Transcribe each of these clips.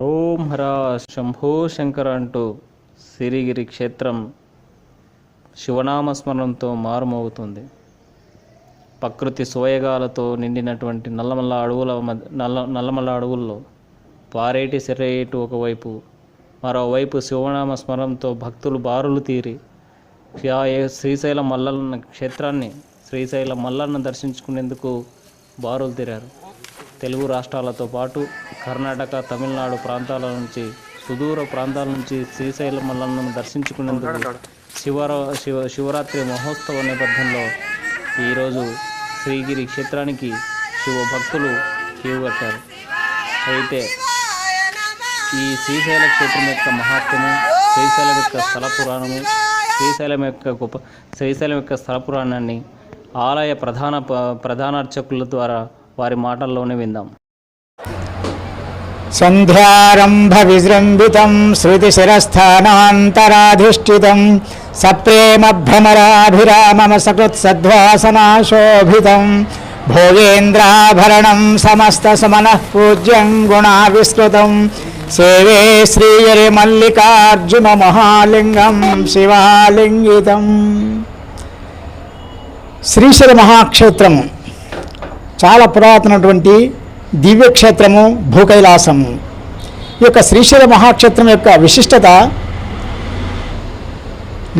ఓం హర శంభో శంకర అంటూ సిరిగిరి క్షేత్రం శివనామస్మరణంతో మారుమోగుతుంది. ప్రకృతి సోయగాలతో నిండినటువంటి నల్లమల్ల అడవుల మధ్య నల్ల నల్లమల్ల అడవుల్లో పారేటి సెరేటు ఒకవైపు మరోవైపు శివనామ స్మరణంతో భక్తులు బారులు తీరి శ్రీశైలం మల్లన్న క్షేత్రాన్ని శ్రీశైలం మల్లన్న దర్శించుకునేందుకు బారులు తీరారు. తెలుగు రాష్ట్రాలతో పాటు కర్ణాటక తమిళనాడు ప్రాంతాల నుంచి సుదూర ప్రాంతాల నుంచి శ్రీశైల మల్లన్నను దర్శించుకునేందుకు శివర శివ శివరాత్రి మహోత్సవ నేపథ్యంలో ఈరోజు శ్రీగిరి క్షేత్రానికి శివ భక్తులు క్యూ కట్టారు. అయితే ఈ శ్రీశైల క్షేత్రం యొక్క మహాత్మ్యము శ్రీశైలం యొక్క స్థల పురాణము శ్రీశైలం యొక్క గొప్ప శ్రీశైలం యొక్క స్థల పురాణాన్ని ఆలయ ప్రధాన ప- ప్రధాన అర్చకుల ద్వారా వారి మాటల్లోనే విందాం. సంధ్యారంభ విజృంభితం శృతిశిరస్థానాంతరాధిష్ఠితం సప్రేమ భ్రమరాభిరామమ సకృత్సద్వాసనాశోభితం భోగేంద్రాభరణం సమస్త సమనః పూజ్యం గుణావిస్కృతం సేవే శ్రీయరి మల్లికార్జున మహాలింగం శివాలింగితం. శ్రీశైల మహాక్షేత్రము చాలా పురాతనటువంటి దివ్యక్షేత్రము భూకైలాసము. ఈ యొక్క శ్రీశైల మహాక్షేత్రం యొక్క విశిష్టత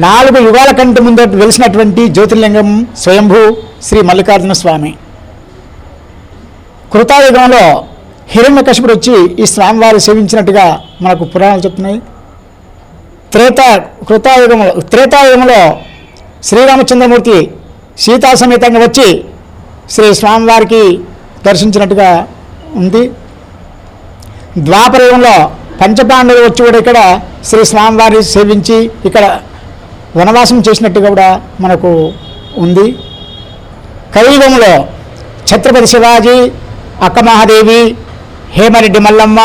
నాలుగు యుగాల కంటే ముందు వెలిసినటువంటి జ్యోతిర్లింగం స్వయంభూ శ్రీ మల్లికార్జున స్వామి. కృతాయుగంలో హిరణ్యకశిపుడు వచ్చి ఈ స్వామివారు సేవించినట్టుగా మనకు పురాణాలు చెప్తున్నాయి. త్రేత కృతాయుగంలో త్రేతాయుగంలో శ్రీరామచంద్రమూర్తి సీతా సమేతంగా వచ్చి శ్రీ స్వామివారికి దర్శించినట్టుగా ఉంది. ద్వాపరయుగంలో పంచపాండవులు వచ్చి కూడా ఇక్కడ శ్రీ స్వామివారి సేవించి ఇక్కడ వనవాసం చేసినట్టుగా కూడా మనకు ఉంది. కలియుగంలో ఛత్రపతి శివాజీ అక్కమహాదేవి హేమరెడ్డి మల్లమ్మ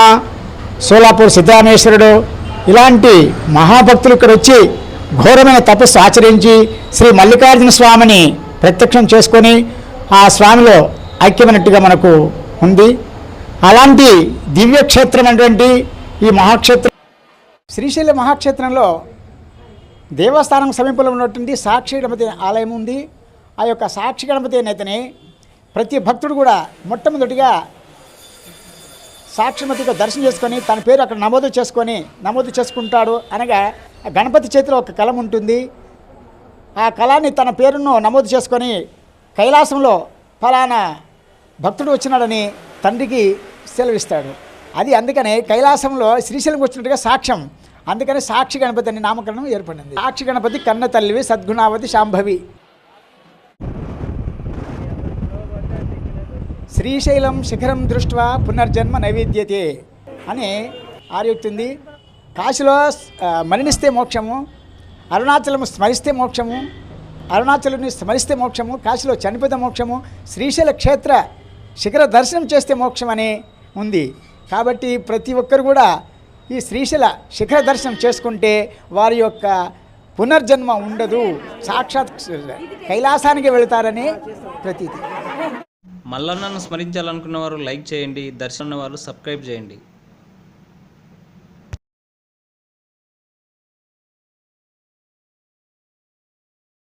సోలాపూర్ సిద్ధరామేశ్వరుడు ఇలాంటి మహాభక్తులు ఇక్కడ వచ్చి ఘోరమైన తపస్సు ఆచరించి శ్రీ మల్లికార్జున స్వామిని ప్రత్యక్షం చేసుకొని ఆ స్వామిలో ఐక్యమైనట్టుగా మనకు ఉంది. అలాంటి దివ్యక్షేత్రం అటువంటి ఈ మహాక్షేత్రం శ్రీశైల మహాక్షేత్రంలో దేవస్థానం సమీపంలో ఉన్నటువంటి సాక్షి గణపతి ఆలయం ఉంది. ఆ యొక్క సాక్షి గణపతి అనేతని ప్రతి భక్తుడు కూడా మొట్టమొదటిగా సాక్షిమతిగా దర్శనం చేసుకొని తన పేరు అక్కడ నమోదు చేసుకొని నమోదు చేసుకుంటాడు అనగా గణపతి చేతిలో ఒక కలం ఉంటుంది. ఆ కళాన్ని తన పేరును నమోదు చేసుకొని కైలాసంలో ఫలానా భక్తుడు వచ్చినాడని తండ్రికి సెలవిస్తాడు. అది అందుకనే కైలాసంలో శ్రీశైలం వచ్చినట్టుగా సాక్ష్యం. అందుకని సాక్షి గణపతి అనే నామకరణం ఏర్పడింది. సాక్షి గణపతి కన్న తల్లివి సద్గుణావతి శాంభవి. శ్రీశైలం శిఖరం దృష్ట్వా పునర్జన్మ నైవేద్యతే అని ఆర్యుక్తుంది కాశీలో మరణిస్తే మోక్షము అరుణాచలం స్మరిస్తే మోక్షము అరుణాచలుని స్మరిస్తే మోక్షము కాశీలో చనిపోతే మోక్షము శ్రీశైల క్షేత్ర శిఖర దర్శనం చేస్తే మోక్షం అని ఉంది. కాబట్టి ప్రతి ఒక్కరు కూడా ఈ శ్రీశైల శిఖర దర్శనం చేసుకుంటే వారి యొక్క పునర్జన్మ ఉండదు. సాక్షాత్ కైలాసానికి వెళతారని ప్రతీతి. మల్లన్నను స్మరించాలనుకున్న వారు లైక్ చేయండి దర్శనం వారు సబ్స్క్రైబ్ చేయండి.